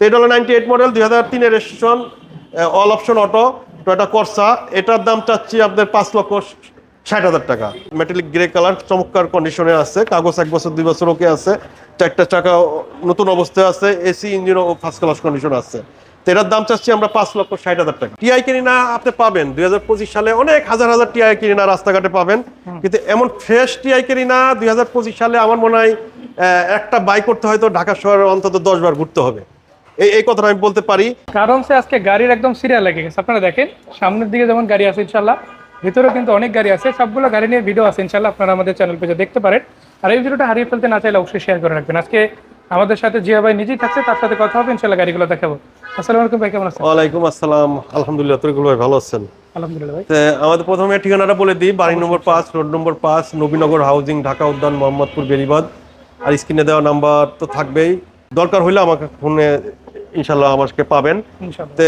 তো হলো ninety eight model দুই হাজার তিনের registration all option auto Toyota Corsa এটার দাম চাচ্ছি আপনাদের পাঁচ লক্ষ ষাট হাজার টাকা। মেটালিক গ্রে কালার চমৎকার কন্ডিশনে আছে, কাগজ এক বছর, দুই বছর ওকে আছে, চারটা চাকা নতুন অবস্থায় আছে, এসি ইঞ্জিনও ফার্স্ট ক্লাস কন্ডিশন আছে। এটার দাম চাচ্ছি আমরা পাঁচ লক্ষ ষাট হাজার টাকা। টিআই কিনি আপনি পাবেন, দুই হাজার পঁচিশ সালে অনেক হাজার হাজার টিআই কিনি রাস্তাঘাটে পাবেন, কিন্তু এমন ফ্রেশ টিআই কিনি দুই হাজার পঁচিশ সালে আমার মনে হয় একটা বাইক করতে হয়তো ঢাকা শহরে অন্তত দশ বার ঘুরতে হবে। এই এই কথাটা আমি বলতে পারি। কারণ সে আজকে গাড়ির একদম সিরিয়াল লেগে গেছে। আপনারা দেখেন সামনের দিকে যেমন গাড়ি আছে ইনশাল্লাহ ভিতরেও কিন্তু অনেক গাড়ি আছে। সবগুলো গাড়ি নিয়ে ভিডিও আছে ইনশাল্লাহ আপনারা আমাদের চ্যানেল পেজে দেখতে পারেন। আর এই ভিডিওটা হারিয়ে ফেলতে না চাইলে অবশ্যই শেয়ার করে রাখবেন। আজকে আমাদের সাথে জিয়া ভাই নিজেই থাকছে তার সাথে কথা হবে ইনশাল্লাহ গাড়িগুলো দেখাবো। আসসালামু আলাইকুম ভাই কেমন আছেন? ওয়ালাইকুম আসসালাম। আলহামদুলিল্লাহ তরিকুল ভাই ভালো আছেন? আলহামদুলিল্লাহ ভাই। আমাদের প্রথমে ঠিকানাটা বলে দিই। বাড়ি নম্বর পাঁচ রোড নম্বর পাঁচ নবীনগর হাউজিং ঢাকা উদ্যান মোহাম্মদপুর বেরিবাদ আর স্ক্রিনে দেওয়া নাম্বার তো থাকবেই। দরকার হলে আমাকে ফোনে ইনশাল্লাহ আমাকে পাবেন। তে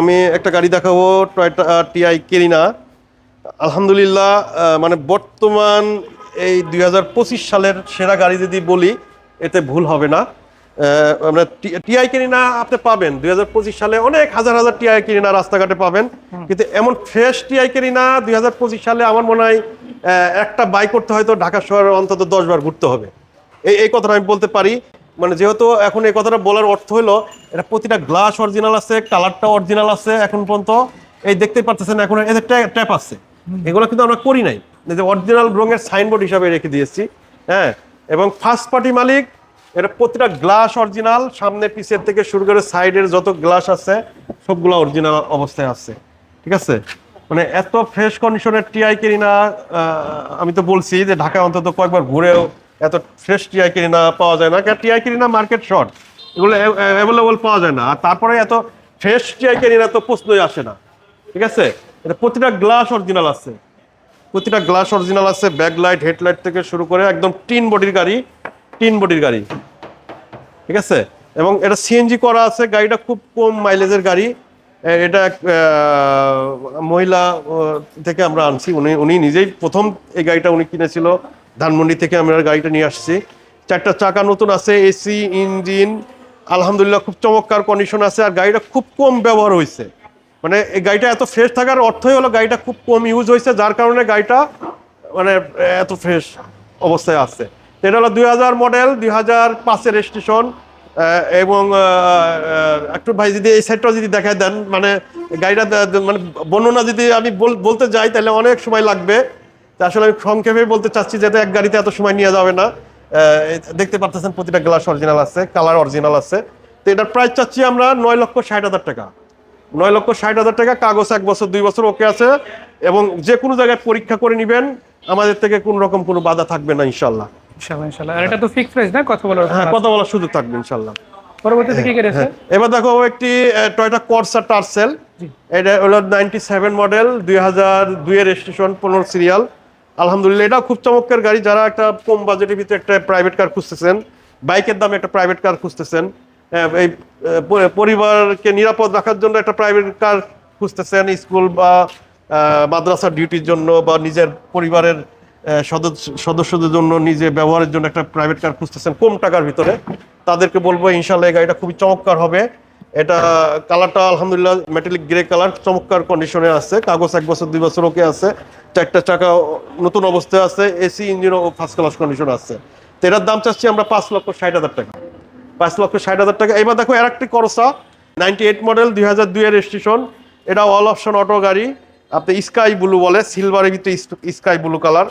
আমি একটা গাড়ি দেখাবো টয়টা টিআই কেরিনা। আলহামদুলিল্লাহ মানে বর্তমান এই দু হাজার পঁচিশ সালের সেরা গাড়ি যদি বলি এতে ভুল হবে না। আমরা টিআই কেরিনা আপনি পাবেন। দুই হাজার পঁচিশ সালে অনেক হাজার হাজার টিআই কেরিনা রাস্তাঘাটে পাবেন। কিন্তু এমন ফ্রেশ টিআই কেরিনা দুই সালে আমার মনে হয় একটা বাইক করতে হয়তো ঢাকা শহরে অন্তত দশবার ঘুরতে হবে। এই এই কথাটা আমি বলতে পারি। মানে যেহেতু এখন এই কথাটা বলার অর্থ হলো, এটা প্রতিটা গ্লাস অরিজিনাল আছে কালারটা অরিজিনাল আছে এখন পর্যন্ত। এই দেখতে পারতেছেন এখন এদের ট্যাপ আছে। এগুলো কিন্তু আমরা করি নাই। যে অরিজিনাল রঙের সাইনবোর্ড হিসাবে রেখে দিয়েছি হ্যাঁ? এবং ফার্স্ট পার্টি মালিক, এটা প্রতিটা গ্লাস অরিজিনাল সামনে পিছের থেকে শুরু করে সাইডের যত গ্লাস আছে, সবগুলো অরিজিনাল অবস্থায় আছে। ঠিক আছে? মানে এত ফ্রেশ কন্ডিশনের টিআই কিনি আমি তো বলছি যে ঢাকা অন্তত কয়েকবার ঘুরেও এত ফ্রেশ কিনি না পাওয়া যায় না। কারণ টিআই কিনি না মার্কেট শর্ট এগুলো অ্যাভেলেবল পাওয়া যায় না। আর তারপরে এত ফ্রেশ টিআই কিনি না তো প্রশ্নই আসে না। ঠিক আছে? এটা প্রতিটা গ্লাস অরিজিনাল আছে। প্রতিটা গ্লাস অরিজিনাল আছে। ব্যাক লাইট হেডলাইট থেকে শুরু করে একদম টিন বডির গাড়ি টিন বডির গাড়ি। ঠিক আছে? এবং এটা সিএনজি করা আছে। গাড়িটা খুব কম মাইলেজের গাড়ি। এটা এক, মহিলা থেকে আমরা আনছি। উনি উনি নিজেই প্রথম এই গাড়িটা উনি কিনেছিল। ধানমন্ডি থেকে আমরা গাড়িটা নিয়ে আসছি। চারটা চাকা নতুন আছে এসি ইঞ্জিন, আলহামদুলিল্লাহ খুব চমৎকার কন্ডিশন আছে আর গাড়িটা খুব কম ব্যবহার হয়েছে। মানে এই গাড়িটা এত ফ্রেশ থাকার অর্থই হলো গাড়িটা খুব কম ইউজ হয়েছে, যার কারণে গাড়িটা মানে এত ফ্রেশ অবস্থায় আছে। এটা হলো দুই হাজার মডেল দুই হাজার পাঁচের রেজিস্ট্রেশন এবং একটু ভাই যদি এই সাইডটা যদি দেখায় দেন মানে গাড়িটা মানে বর্ণনা যদি আমি বল- বলতে যাই, তাহলে অনেক সময় লাগবে। আসলে আমি সংক্ষেপে বলতে চাচ্ছি যাতে এক গাড়িতে এত সময় নিয়ে যাবে না দেখতে পাচ্ছেন প্রতিটা গ্লাস অরিজিনাল আছে কালার অরিজিনাল আছে। তো এটার প্রাইস চাচ্ছি আমরা নয় লক্ষ ষাট হাজার টাকা। নয় লক্ষ ষাট হাজার টাকা কাগজ এক বছর দুই বছর ওকে আছে। এবং যে কোনো জায়গায় পরীক্ষা করে নেবেন আমাদের থেকে কোন রকম কোনো বাধা থাকবে না ইনশাল্লাহ ইনশাল্লাহ ইনশাল্লাহ আর এটা তো ফিক্স প্রাইস না? কথা বলার হ্যাঁ কথা বলার সুযোগ থাকবে ইনশাল্লাহ পরবর্তীতে কি গাড়ি এবার দেখো একটি টয়টা কর্সা টার্সেল এটা হলো নাইনটি সেভেন মডেল দুই হাজার দুইয়ের রেজিস্ট্রেশন পনেরো সিরিয়াল আলহামদুলিল্লাহ, এটা খুব চমৎকার গাড়ি। যারা একটা কম বাজেটের ভিতরে একটা প্রাইভেট কার খুঁজতেছেন, বাইকের দামে একটা প্রাইভেট কার খুঁজতেছেন এই পরিবারকে নিরাপদ রাখার জন্য একটা প্রাইভেট কার খুঁজতেছেন, স্কুল বা মাদ্রাসার ডিউটির জন্য বা নিজের পরিবারের সদস্য, সদস্যদের জন্য নিজে ব্যবহারের জন্য একটা প্রাইভেট কার খুঁজতেছেন কম টাকার ভিতরে। তাদেরকে বলব ইনশাল্লাহ এই গাড়িটা খুবই চমৎকার হবে। এটা কালারটা আলহামদুলিল্লাহ মেটালিক গ্রে কালার, চমৎকার কন্ডিশনে আছে, কাগজ এক বছর, দুই বছর ওকে আছে, চারটা চাকা নতুন অবস্থায় আছে এসি ইঞ্জিনও ফার্স্ট ক্লাস কন্ডিশন আছে। তো এটার দাম চাচ্ছি আমরা পাঁচ লক্ষ ষাট হাজার টাকা। পাঁচ লক্ষ ষাট হাজার টাকা। এবার দেখো আর একটি করসা নাইনটি এইট মডেল দুই হাজার দুইয়ের রেজিস্ট্রেশন এটা অল অপশন অটো গাড়ি। আপনি স্কাই ব্লু বলে সিলভারের ভিতরে স্কাই ব্লু কালার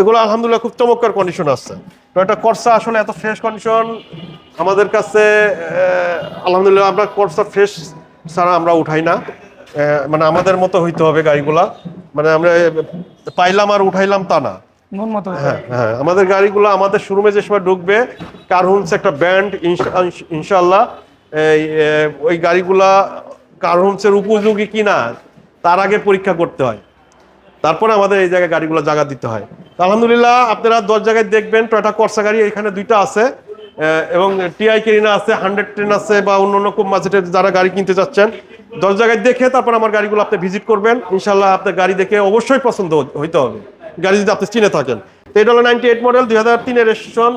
এগুলো আলহামদুলিল্লাহ খুব চমৎকার কন্ডিশন আছে। টয়টা করসা আসলে এত ফ্রেশ কন্ডিশন আমাদের কাছে আলহামদুলিল্লাহ আমরা করসা ফ্রেশ ছাড়া আমরা উঠাই না। মানে আমাদের মতো হইতে হবে গাড়িগুলা। মানে আমরা পাইলাম আর উঠাইলাম তা না। হ্যাঁ হ্যাঁ আমাদের গাড়িগুলো আমাদের শোরুমে যে সময় ঢুকবে কারহুন্স একটা ব্যান্ড ইনশাল্লাহ এই ওই গাড়িগুলা কারহুন্সের উপযোগী কিনা তার আগে পরীক্ষা করতে হয়। তারপরে আমাদের এই জায়গায় গাড়িগুলো জায়গা দিতে হয়। আলহামদুলিল্লাহ আপনারা দশ জায়গায় দেখবেন টয়টা কর্সা গাড়ি, এখানে দুইটা আছে এবং টিআই কেরিনা আছে হান্ড্রেড টেন আছে বা অন্য অন্য কম বাজেটের যারা গাড়ি কিনতে চাচ্ছেন দশ জায়গায় দেখে তারপর আমার গাড়িগুলো আপনি ভিজিট করবেন। ইনশাল্লাহ আপনার গাড়ি দেখে অবশ্যই পছন্দ হই- হইতে হবে। গাড়ি যদি আপনি চিনে থাকেন। তো এটা হলো নাইনটি এইট মডেল দুই হাজার তিনের registration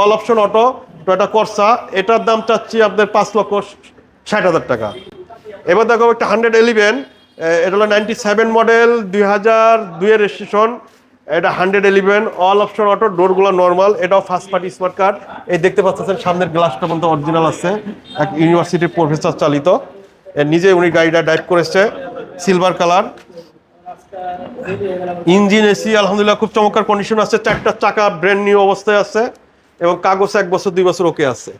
all option auto Toyota Corsa এটার দাম চাচ্ছি আপনার পাঁচ লক্ষ ষাট হাজার টাকা। এবার দেখো একটা হান্ড্রেড এলিভেন এটা হলো নাইনটি সেভেন মডেল দুই হাজার দুইয়ের রেজিস্ট্রেশন এটা hundred eleven all option auto ডোরগুলো normal এটাও ফার্স্ট পার্টি স্মার্ট কার্ড এই দেখতে পাচ্ছেন সামনের গ্লাসটা পর্যন্ত অরিজিনাল আছে এক ইউনিভার্সিটির প্রফেসর চালিত। নিজে উনি গাড়িটা ড্রাইভ করেছে সিলভার কালার ইঞ্জিন এসি আলহামদুলিল্লাহ খুব চমৎকার কন্ডিশন আছে চারটা চাকা ব্র্যান্ড নিউ অবস্থায় আছে এবং কাগজ এক বছর দুই বছর ওকে আছে।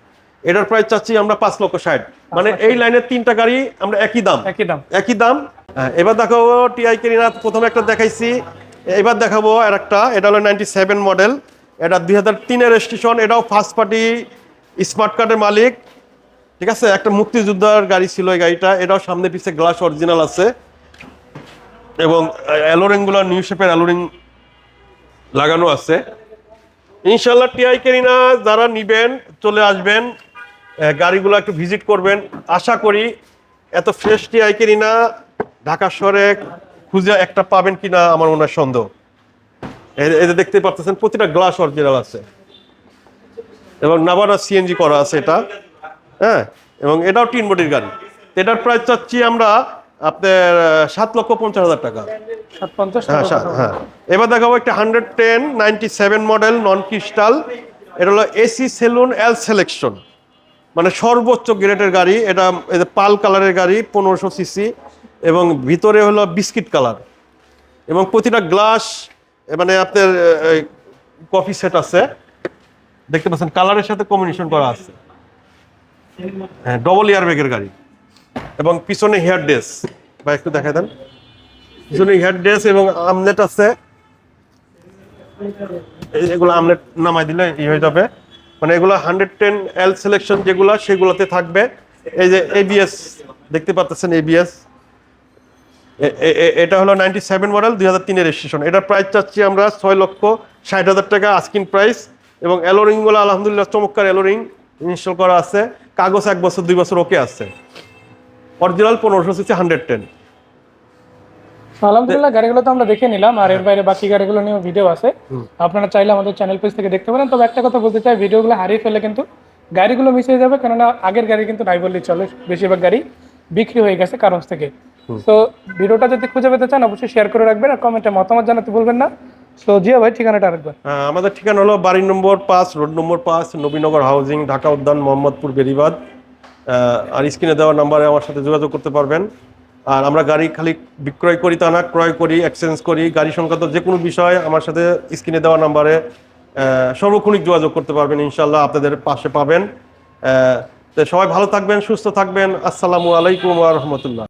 এটার প্রাইস চাচ্ছি আমরা পাঁচ লক্ষ ষাট। মানে এই লাইনের তিনটা গাড়ি আমরা একই দাম। একই দাম। একই দাম এবার দেখাবো টিআই কেরিনা প্রথমে একটা দেখাইছি। এবার দেখাবো আর একটা, এটা হলো নাইনটি সেভেন মডেল এটা দুই হাজার তিনের রেজিস্ট্রেশন এটাও ফার্স্ট পার্টি স্মার্ট কার্ডের মালিক। ঠিক আছে? একটা মুক্তিযোদ্ধার গাড়ি ছিল এই গাড়িটা। এটাও সামনে পিছে গ্লাস অরিজিনাল আছে। এবং অ্যালোরিংগুলো নিউ শেপের অ্যালোরিং লাগানো আছে। ইনশাল্লাহ টিআই কেরিনা যারা নিবেন, চলে আসবেন গাড়িগুলো একটু ভিজিট করবেন। আশা করি এত ফ্রেশ টিআই কেরিনা ঢাকা শহরে খুঁজে একটা পাবেন কিনা আমার মনে হয় সন্দেহ। এ- এতে দেখতে পাচ্ছেন প্রতিটা গ্লাস অরিজিনাল আছে। এবং নাবানা সিএনজি করা আছে এটা। হ্যাঁ এবং এটাও টিন বডির গাড়ি। এটার প্রাইস চাচ্ছি আমরা আপনার সাত লক্ষ পঞ্চাশ হাজার টাকা। হ্যাঁ হ্যাঁ। এবার দেখাবো একটা hundred ten ninety seven model non crystal এটা হলো এসি সেলুন এল সিলেকশন মানে সর্বোচ্চ গ্রেডের গাড়ি। এটা এটা পাল কালারের গাড়ি পনেরোশো সিসি এবং ভিতরে হলো বিস্কিট কালার। এবং প্রতিটা গ্লাস মানে আপনার কফি সেট আছে। দেখতে পাচ্ছেন, কালারের সাথে কম্বিনেশন করা আছে। হ্যাঁ ডবল ইয়ার ব্যাগের গাড়ি। এবং পিছনে হেয়ার ড্রেস বা একটু দেখাই দেন। পিছনে হেয়ার ড্রেস এবং আমলেট আছে। এগুলো আমলেট নামাই দিলে ই হয়ে যাবে। মানে এগুলো হান্ড্রেড টেন এল সিলেকশন যেগুলো, সেগুলোতে থাকবে। এই যে এবিএস দেখতে পাচ্ছেন এবিএস এটা হলো নাইনটি সেভেন মডেল দুই হাজার তিনের রেজিস্ট্রেশন এটার প্রাইস চাচ্ছি আমরা ছয় লক্ষ ষাট হাজার টাকা আস্কিন প্রাইস এবং অ্যালোরিংগুলো আলহামদুলিল্লাহ চমৎকার অ্যালোরিং ইনস্টল করা আছে। কাগজ এক বছর দুই বছর ওকে আছে। অরিজিনাল পনেরোশো সিসি হান্ড্রেড টেন আলহামদুলিল্লাহ গাড়িগুলো তো আমরা দেখে নিলাম আর এর বাইরে বাকি গাড়িগুলো নিয়েও ভিডিও আছে। আপনারা চাইলে আমাদের চ্যানেল পেজ থেকে দেখতে পারেন। তবে একটা কথা বলতে চাই ভিডিওগুলো হারিয়ে ফেলে কিন্তু গাড়িগুলো মিস হয়ে যাবে কেননা আগের গাড়ি কিন্তু নাই বললেই চলে। বেশিরভাগ গাড়ি বিক্রি হয়ে গেছে কারণ থেকে। তো ভিডিওটা যদি খুঁজে পেতে চান অবশ্যই শেয়ার করে রাখবেন আর কমেন্টে মতামত জানাতে ভুলবেন না। তো জিয়া ভাই ঠিকানাটা আরেকবার। আমাদের ঠিকানা হলো বাড়ি নম্বর পাঁচ রোড নম্বর পাঁচ নবীনগর হাউজিং ঢাকা উদ্যান মোহাম্মদপুর বেরিবাদ। আর স্ক্রিনে দেওয়া নাম্বারে আমার সাথে যোগাযোগ করতে পারবেন। আর আমরা গাড়ি খালি বিক্রয় করি তা না ক্রয় করি এক্সচেঞ্জ করি গাড়ি সংক্রান্ত যে কোনো বিষয় আমার সাথে স্ক্রিনে দেওয়া নাম্বারে সর্বক্ষণিক যোগাযোগ করতে পারবেন ইনশাল্লাহ আপনাদের পাশে পাবেন। তো সবাই ভালো থাকবেন সুস্থ থাকবেন। আসসালামু আলাইকুম রহমতুল্লাহ।